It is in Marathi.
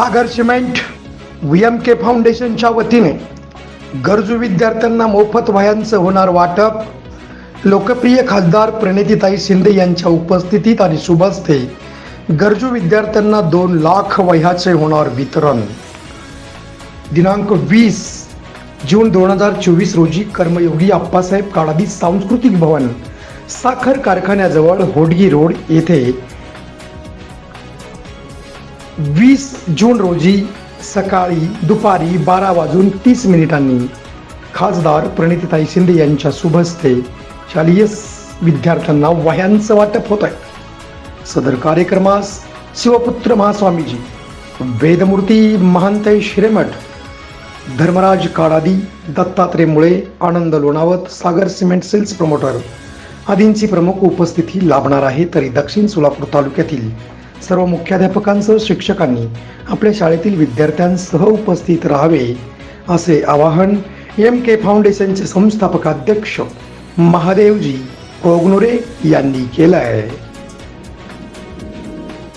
Sagar cement V M K फाउंडेशनच्या वतीने गरजू विद्यार्थ्यांना मोफत वह्यांचं होणार वाटप. लोकप्रिय खासदार प्रणितीताई शिंदे यांच्या उपस्थितीत आणि शुभ गरजू विद्यार्थ्यांना दोन लाख वह्याचे होणार वितरण. दिनांक वीस जून दोन हजार चोवीस रोजी कर्मयोगी आप्पासाहेब काळादी सांस्कृतिक भवन साखर कारखान्याजवळ होडगी रोड येथे वीस जून रोजी सकाळी दुपारी बारा वाजून तीस मिनिटांनी खासदार प्रणितीताई शिंदे यांच्या शुभस्ते शालेय विद्यार्थ्यांना वह्यांचं वाटप होत आहे सदर कार्यक्रमास Shivputra Mahaswamiji वेदमूर्ती महंतय Shrimath Dharmaraj Kadadi Dattatray Mule Anand Lonawat Sagar cement sales promoter आदींची प्रमुख उपस्थिती लाभणार आहे तरी दक्षिण सोलापूर तालुक्यातील सर्व मुख्याध्यापकांसह शिक्षकांनी आपल्या शाळेतील विद्यार्थ्यांसह उपस्थित राहावे असे आवाहन एम के फाउंडेशनचे संस्थापकाध्यक्ष महादेवजी कोगनुरे यांनी केलं आहे